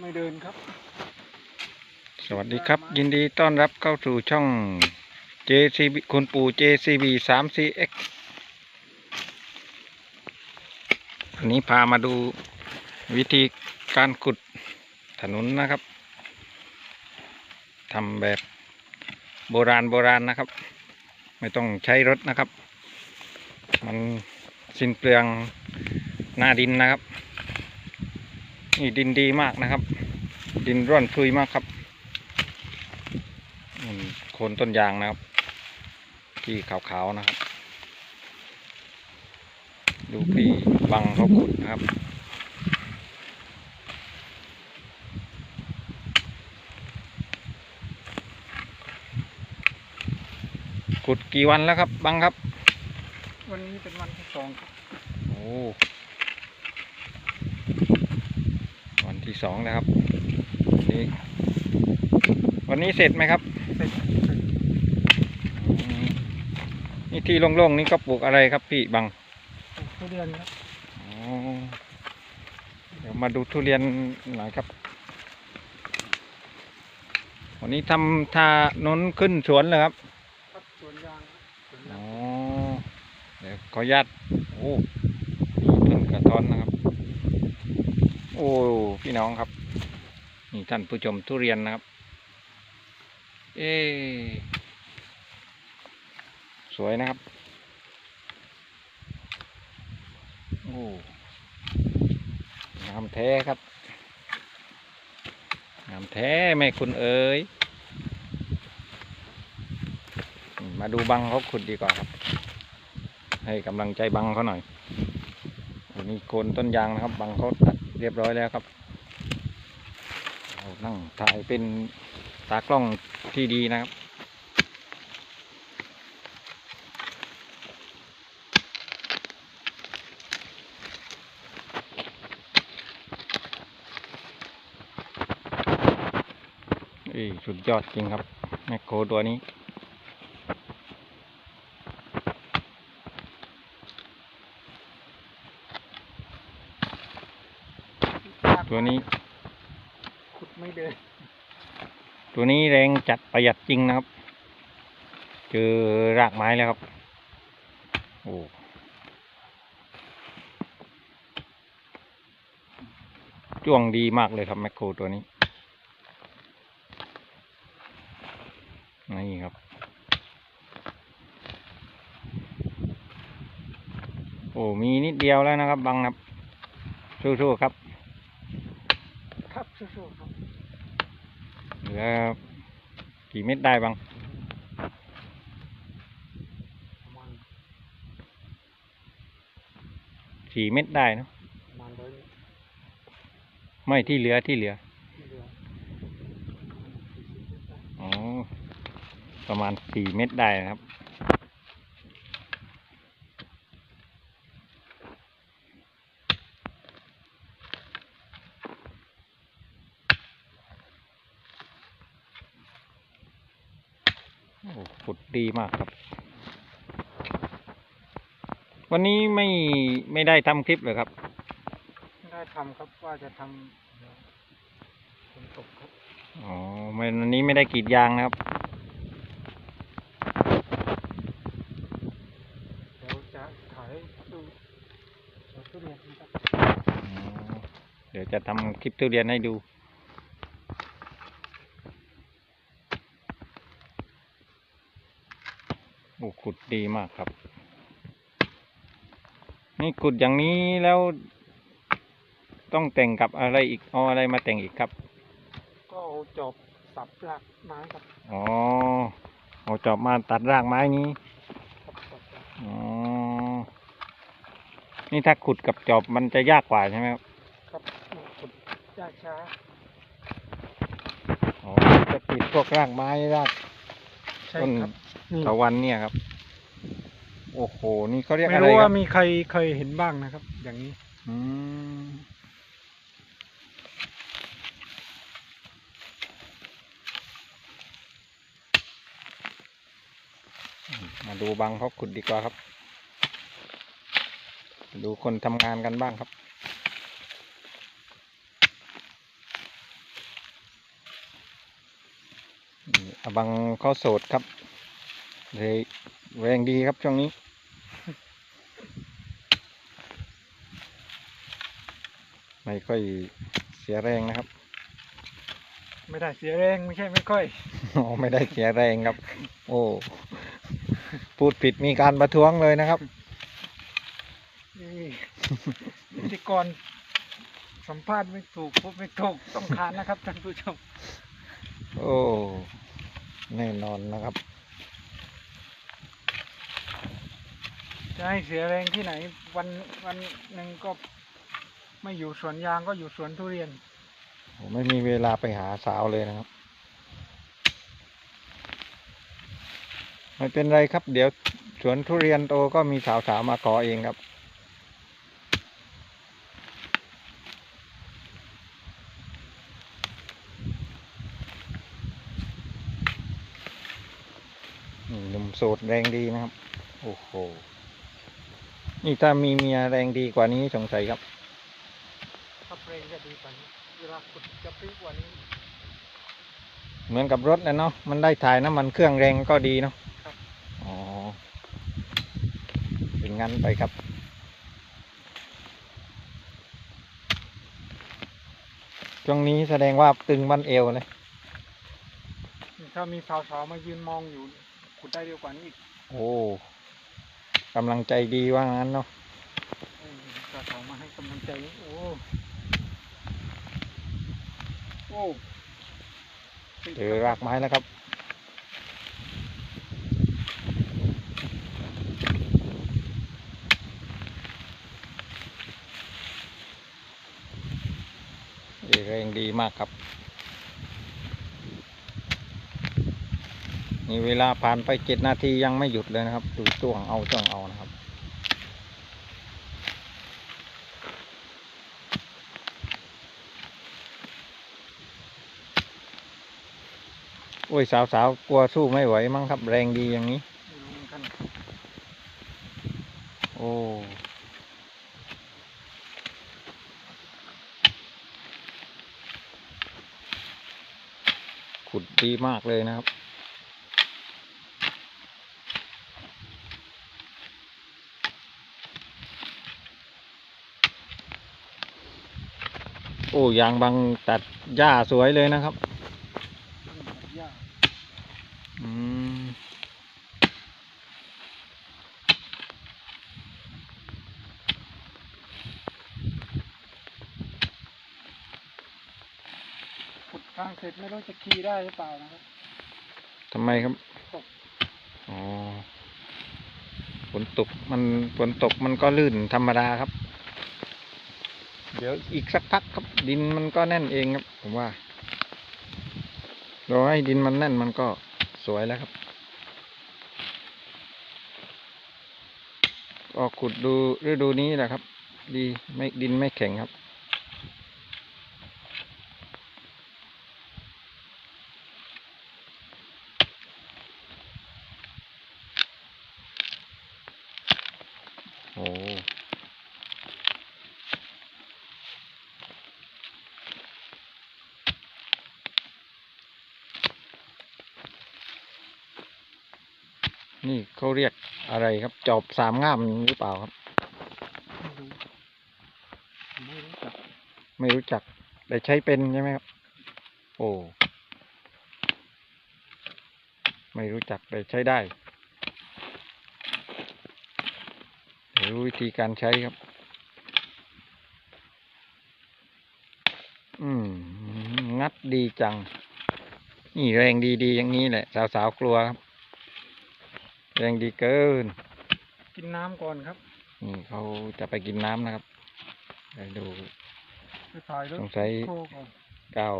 ไม่เดินครับ สวัสดีครับ ยินดีต้อนรับเข้าสู่ช่อง JCB คุณปู่ JCB 3 CX วันนี้พามาดูวิธีการขุดถนนนะครับทำแบบโบราณโบราณนะครับ ไม่ต้องใช้รถนะครับ มันสิ้นเปลืองหน้าดินนะครับ นี่ดินดีมากนะครับ ดินร่อนซุยมากครับอืมโคนต้นยางนะครับ ที่ขาวๆนะครับ ดูพี่บังเขาขุดนะครับขุดกี่วันแล้วครับบังครับ วันนี้เป็นวันที่สองครับโอ้วัน ที่สองนะครับนี่วันนี้เสร็จไหมครับ เสร็จเสร็จอืมนี่ที่โล่งๆนี่ก็ปลูกอะไรครับพี่บังปลูกทุเรียนครับอ๋อเดี๋ยวมาดูทุเรียนหน่อยครับ วันนี้ทำทานนขึ้นสวนเลยครับครับสวนยางครับสวนอ๋ยาองเดี๋ยวขออนุญาตโอ้ต้นกระท้อนนะครับ โอ้พี่น้องครับ นี่ท่านผู้ชมทุเรียนนะครับ เอสวยนะครับ โอ้งามแท้ครับงามแท้แม่คุณเอ๋ยมาดูบังเขาขุดดีกว่าครับ ให้กำลังใจบังเขาหน่อยอันนี้โคนต้นยางนะครับ บังเขาตัด รียบร้อยแล้วครับเรานั่งถ่ายเป็นตากล้องที่ดีนะครับเอ้สุดยอดจริงครับแมคโครตัวนี้ ตัวนี้ ขุดไม่เดิน ตัวนี้แรงจัดประหยัดจริงนะครับ เจอรากไม้แล้วครับ โอ้จ้วงดีมากเลยครับแมคโครตัวนี้ นี่ครับโอ้มีนิดเดียวแล้วนะครับ บังนะครับสู้ๆครับครับ สู้ๆครับเหลือกี่เม็ดได้บ้างประมาณสี่เม็ดได้เนอะประมาณร้อยไม่ที่เหลือที่เหลือที่เหลืออ๋อประมาณสี่เม็ดได้นะครับ โอ้ขุ ดดีมากครับ วันนี้ไม่ไม่ได้ทำคลิปเลยครับ ไม่ได้ทำครับว่าจะทำเดี๋ยวฝนตกครับ อ๋อไม่วันนี้ไม่ได้กรีดยางนะครับเดี๋ยวจะถ่ายดูสวนทุเรียนนะครับอ๋อเดี๋ยวจะทำคลิปทุเรียนให้ดู โอ้ขุดดีมากครับ นี่ขุดอย่างนี้แล้ว ต้องแต่งกับอะไรอีกเอาอะไรมาแต่งอีกครับ ก็เอาจอบสับรากไม้ครับอ๋อเอาจอบมาตัดรากไม้นี้ครับสับรากอ๋อนี่ถ้าขุดกับจอบมันจะยากกว่าใช่ไหมครับครับมันขุดยากช้าอ๋อจะติดพวกรากไม้รากใช่ ต้นครับนี่ตะวันเนี่ยครับ โอ้โห นี่เขาเรียกไม่อะไรรู้คว่ารับมีใครเคยเห็นบ้างนะครับ อย่างนี้ อืมมาดูบังเขาขุดดีกว่าครับ ดูคนทำงานกันบ้างครับ นี่อ บังเขาโสดครับเลยแรงดีครับช่วงนี้ ไม่ค่อยเสียแรงนะครับ ไม่ได้เสียแรงไม่ใช่ไม่ค่อยอ๋อไม่ได้เสียแรงครับ โอ้พูดผิดมีการประท้วงเลยนะครับนี่พิธีกรสัมภาษณ์ไม่ถูกพูดไม่ถูกต้องคานนะครับท่านผู้ชม โอ้ แน่นอนนะครับ จะให้เสียแรงที่ไหน วันวันหนึ่งก็ไม่อยู่สวนยางก็อยู่สวนทุเรียนผมไม่มีเวลาไปหาสาวเลยนะครับ ไม่เป็นไรครับ เดี๋ยวสวนทุเรียนโตก็มีสาวๆมาขอเองครับ นี่หนุ่ม โสดแรงดีนะครับ โอ้โห นี่ถ้ามีเมียแรงดีกว่านี้สงสัยครับถ้าเพลงจะดีกว่านี้เวลาขุดจะพลิกกว่านี้ เหมือนกับรถนะเนาะ มันได้ถ่ายน้ำมันเครื่องแรงก็ดีเนาะครับอ๋อ เป็นงั้นไปครับช่วงนี้แสดงว่าตึงบันเอวเลย ถ้ามีสาวๆมายืนมองอยู่ ขุดได้เร็วกว่านี้อีกโอ้กำลังใจดีว่างั้นเนาะเออสาวๆมาให้กำลังใจโอ้โอ้เจอรากไม้แล้วครับเอ่แรงดีมากครับ นี่เวลาผ่านไปเจ็ดนาทียังไม่หยุดเลยนะครับ ดูจ้วงเอาจ้วงเอานะครับ โอ้ยสาวๆกลัวสู้ไม่ไหวมั้งครับ แรงดีอย่างนี้ โอ้ขุดดีมากเลยนะครับ โอ้ยางบางตัดหญ้าสวยเลยนะครับมันหายากอืมขุดทางเสร็จไม่รู้จะขี่ได้หรือเปล่านะครับทำไมครับตกอ๋อฝนตกมันฝนตกมันก็ลื่นธรรมดาครับ เดี๋ยวอีกสักพักครับดินมันก็แน่นเองครับ ผมว่าเราให้ดินมันแน่นมันก็สวยแล้วครับ ออกขุดดูฤดูนี้แหละครับ ดีไม่ดินไม่แข็งครับ นี่เขาเรียกอะไรครับ จอบสามง่ามหรือเปล่าครับไม่รู้ไม่รู้จัก ไม่รู้จัก แต่ใช้เป็นใช่ไหมครับ โอ้ไม่รู้จักแต่ใช้ได้รู้วิธีการใช้ครับ อืม งัดดีจัง นี่แรงดีๆอย่างนี้แหละ สาวๆกลัวครับ แรงดีเกิน กินน้ำก่อนครับนี่เขาจะไปกินน้ำนะครับไปดูไปถ่ายรถสงสัยโคก่อนก้าว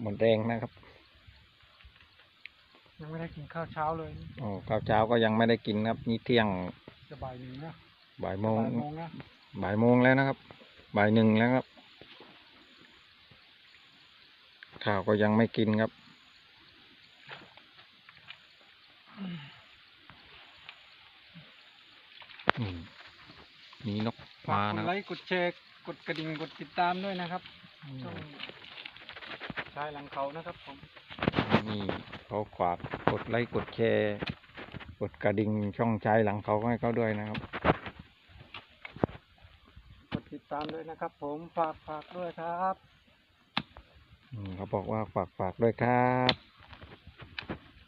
หมดแดงนะครับ ยังไม่ได้กินข้าวเช้าเลยโอ้ข้าวเช้าก็ยังไม่ได้กินนะครับ นี่เที่ยงจะบ่ายหนึ่งนะบ่ายโมงบ่ายโมงนะบ่ายโมงแล้วนะครับ บ่ายหนึ่งแล้วครับ ข้าวก็ยังไม่กินครับ มมีนกฝามากกนะดคไลรับ ค์กดแชร์กดกระดิ่งกดติดตามด้วยนะครับช่องชายหลังเขานะครับผม นี่เขาฝากกดไลค์กดแชร์ กดกระดิ่งช่องใจหลังเขาให้เขาด้วยนะครับ กดติดตามด้วยนะครับ ผมฝากฝากด้วยครับ อืมเขาบอกว่าฝากฝากด้วยครับ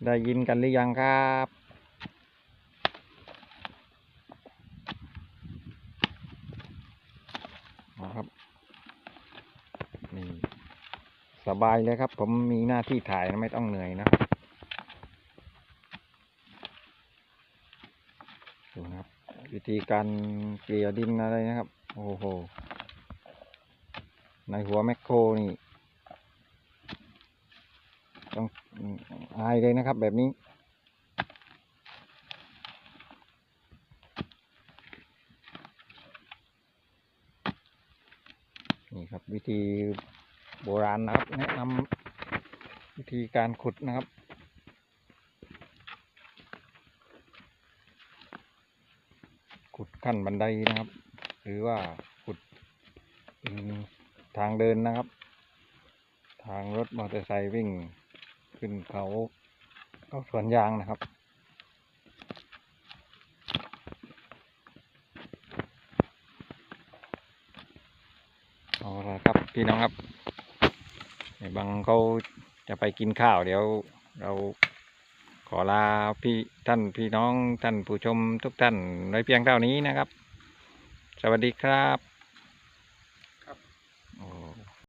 ได้ยินกันหรือยังครับนะครับ นี่ สบายเลยครับ ผมมีหน้าที่ถ่ายไม่ต้องเหนื่อยนะดูนะครับ วิธีการเกลี่ยดินอะไรนะครับ โอ้โห ในหัวแมคโครนี่ ต้องอายเลยนะครับแบบนี้นี่ครับวิธี บราณนะครับ แนะนำวิธีการขุดนะครับ ขุดขั้นบันไดนะครับ หรือว่าขุดทางเดินนะครับ ทางรถมอเตอร์ไซค์วิ่งขึ้นเขาเขาสวนยางนะครับเอาละครับพี่น้องครับ บางเขาจะไปกินข้าวเดี๋ยวเราขอลาพี่ท่านพี่น้องท่านผู้ชมทุกท่านไว้เพียงเท่านี้นะครับ สวัสดีครับ